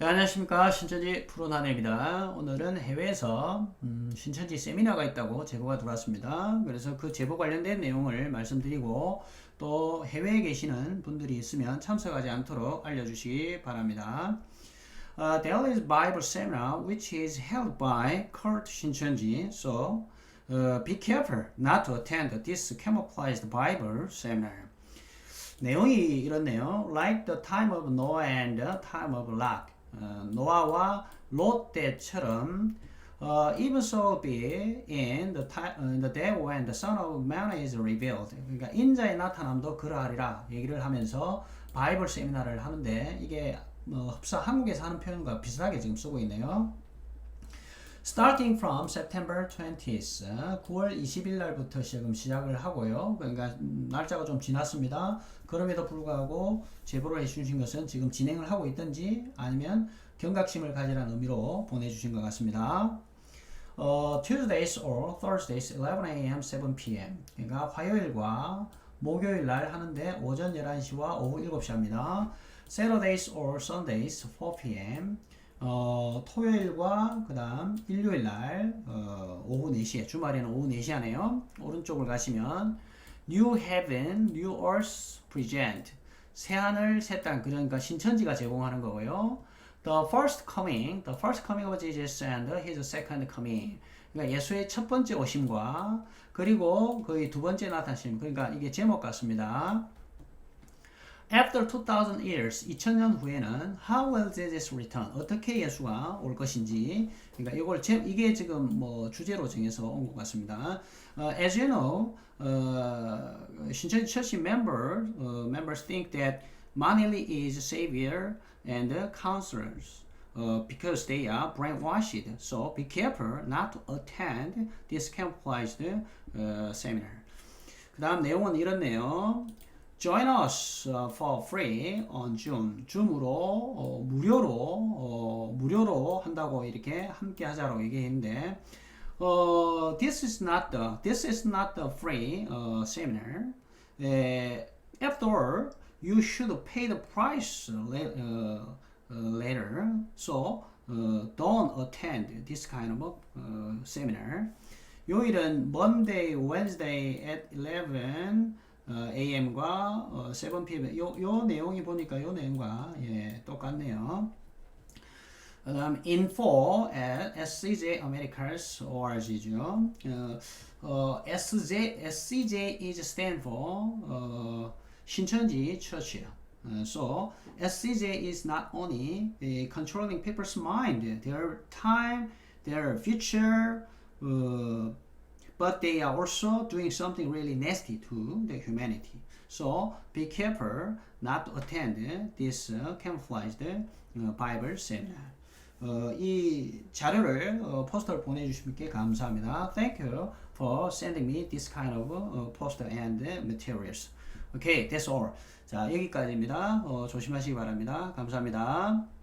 네, 안녕하십니까 신천지 프로나네입니다. 오늘은 해외에서 음, 신천지 세미나가 있다고 제보가 들어왔습니다. 그래서 그 제보 관련된 내용을 말씀드리고 또 해외에 계시는 분들이 있으면 참석하지 않도록 알려주시기 바랍니다. Uh, there is Bible seminar which is held by Kurt Shincheonji. So uh, be careful not to attend this camouflaged Bible seminar. 내용이 이렇네요. Like the time of Noah and the time of Lot. 어, 노아와 롯 때처럼 어, even so be in the, time, in the day when the Son of Man is revealed. 그러니까 인자의 나타남도 그러하리라 얘기를 하면서 바이블 세미나를 하는데 이게 어, 흡사 한국에서 하는 표현과 비슷하게 지금 쓰고 있네요. Starting from September 20th, 9월 20일 날부터 지금 시작을 하고요. 그러니까 날짜가 좀 지났습니다. 그럼에도 불구하고 제보를 해주신 것은 지금 진행을 하고 있든지 아니면 경각심을 가지라는 의미로 보내주신 것 같습니다. 어, Tuesdays or Thursdays 11am, 7pm. 그러니까 화요일과 목요일 날 하는데 오전 11시와 오후 7시 합니다. Saturdays or Sundays 4pm. 어, 토요일과 그 다음 일요일 날 어, 오후 4시에 주말에는 오후 4시 하네요. 오른쪽을 가시면 New Heaven, New Earth Present 새 하늘 새 땅 그러니까 신천지가 제공하는 거고요. The first coming, the first coming of Jesus and his second coming. 그러니까 예수의 첫 번째 오심과 그리고 거의 두 번째 나타나심. 그러니까 이게 제목 같습니다. After 2000 years, 2000년 후에는 How will Jesus return? 어떻게 예수가 올 것인지. 그러니까 이걸 제, 이게 지금 뭐 주제로 정해서 온 것 같습니다. Uh, as you know, uh, 신천 church member, uh, members think that Manili is savior and uh, counselors. Uh, because they are brainwashed. So be careful not to attend this camouflaged uh, seminar. 그 다음 내용은 이렇네요. Join us uh, for free on Zoom. 줌으로 어, 무료로 어, 무료로 한다고 이렇게 함께 하자고 얘기했는데 어, this is not the this is not the free uh, seminar. Uh, after all, you should pay the price la- uh, uh, later. So uh, don't attend this kind of uh, seminar. 요일은 Monday, Wednesday at 11 어, AM과 어, 7PM 요, 요 내용이 보니까 요 내용과 예, 똑같네요. 그다음 info at scjamericas.org죠. 어, 어, SJ, SCJ is stand for 어, 신천지 church. Uh, so SCJ is not only uh, controlling people's mind, their time, their future, uh, but they are also doing something really nasty to the humanity. So be careful not to attend this uh, camouflaged uh, Bible seminar. 어, 이 자료를 어, 포스터를 보내주신 게 감사합니다. Thank you for sending me this kind of uh, poster and materials. Okay, that's all. 자 여기까지입니다. 어, 조심하시기 바랍니다. 감사합니다.